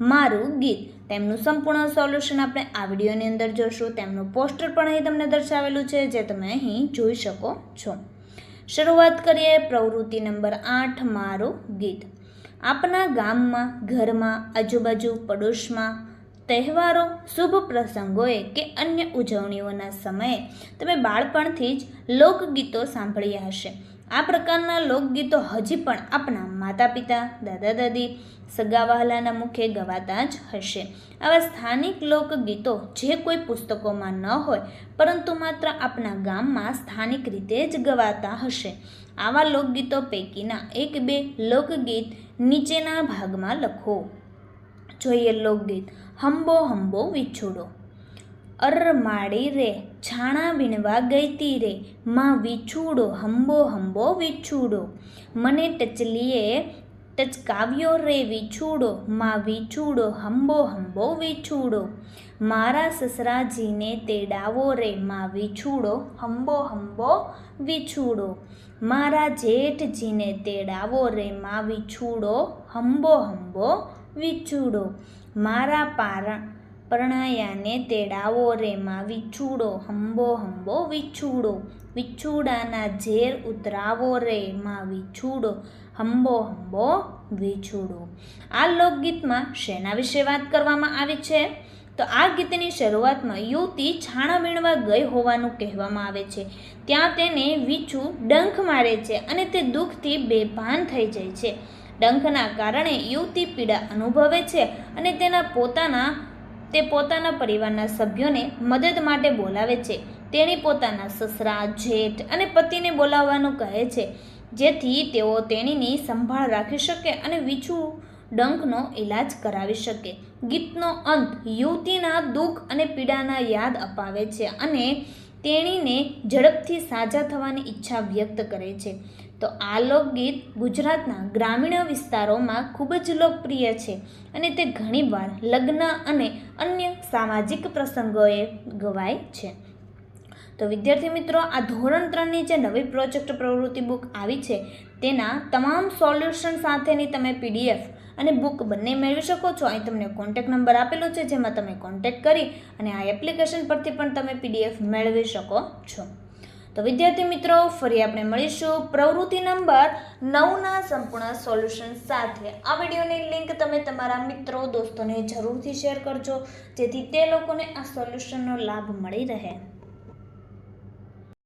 મારું ગીત. તેમનું સંપૂર્ણ સોલ્યુશન આપણે આ વિડીયોની અંદર જોશું. તેમનું પોસ્ટર પણ અહીં તમને દર્શાવેલું છે, જે તમે અહીં જોઈ શકો છો. શરૂઆત કરીએ પ્રવૃત્તિ નંબર આઠ, મારું ગીત. આપના ગામમાં, ઘરમાં, આજુબાજુ, પડોશમાં તહેવારો, શુભ પ્રસંગોએ કે અન્ય ઉજવણીઓના સમયે તમે બાળપણથી જ લોકગીતો સાંભળ્યા હશે. આ પ્રકારના લોકગીતો હજી પણ આપણા માતા પિતા દાદા દાદી, સગા વહાલાના મુખે ગવાતા જ હશે. આવા સ્થાનિક લોકગીતો જે કોઈ પુસ્તકોમાં ન હોય, પરંતુ માત્ર આપણા ગામમાં સ્થાનિક રીતે જ ગવાતા હશે. આવા લોકગીતો પૈકીના એક બે લોકગીત નીચેના ભાગમાં લખો. જોઈએ લોકગીત. હંબો હંબો વિછોડો. અર માડી રે છાણા વીણવા ગઈતી રે. માં વિછુડો, હંબો હંબો વિછુડો. મને ટચલીએ ટચકાવ્યો રે વિછુડો. માં વિછુડો, હંબો હંબો વિછુડો. મારા સસરાજીને તેડાવો રે. માં વિછુડો, હંબો હંબો વિછુડો. મારા જેઠજીને તેડાવો રે. માં વિછુડો, હંબો હંબો વિછુડો. મારા પારા પરણાયાને તેડાવો રે માં, વિછુડો, હંબો હંબો, વિછુડો. વિછુડાના ઝેર ઉતરાવો રે માં, વિછુડો, હંબો હંબો, વિછુડો. આ લોકગીતમાં શેના વિશે વાત કરવામાં આવી છે? તો આ ગીતની શરૂઆતમાં યુવતી છાણા વીણવા ગઈ હોવાનું કહેવામાં આવે છે. ત્યાં તેને વિછુ ડંખ મારે છે અને તે દુઃખથી બેભાન થઈ જાય છે. ડંખના કારણે યુવતી પીડા અનુભવે છે અને તેના પોતાના તે પોતાના પરિવારના સભ્યોને મદદ માટે બોલાવે છે. તેણી પોતાના સસરા, જેઠ અને પતિને બોલાવવાનું કહે છે, જેથી તેઓ તેણીની સંભાળ રાખી શકે અને વીછું ડંખનો ઈલાજ કરાવી શકે. ગીતનો અંત યુવતીના દુઃખ અને પીડાના યાદ અપાવે છે અને તેણીને ઝડપથી સાજા થવાની ઈચ્છા વ્યક્ત કરે છે. તો આ લોકગીત ગુજરાતના ગ્રામીણ વિસ્તારોમાં ખૂબ જ લોકપ્રિય છે અને તે ઘણીવાર લગ્ન અને અન્ય સામાજિક પ્રસંગોએ ગવાય છે. તો વિદ્યાર્થી મિત્રો, આ ધોરણ ત્રણની જે નવી પ્રોજેક્ટ પ્રવૃત્તિ બુક આવી છે, તેના તમામ સોલ્યુશન સાથેની તમે પીડીએફ અને બુક બંને મેળવી શકો છો. અહીં તમને કોન્ટેક નંબર આપેલો છે, જેમાં તમે કોન્ટેક કરી અને આ એપ્લિકેશન પરથી પણ તમે પીડીએફ મેળવી શકો છો. તો વિદ્યાર્થી મિત્રો, ફરી આપણે મળીશું પ્રવૃત્તિ નંબર નવના સંપૂર્ણ સોલ્યુશન સાથે. આ વિડીયોની લિંક તમે તમારા મિત્રો, દોસ્તોને જરૂરથી શેર કરજો, જેથી તે લોકોને આ સોલ્યુશનનો લાભ મળી રહે.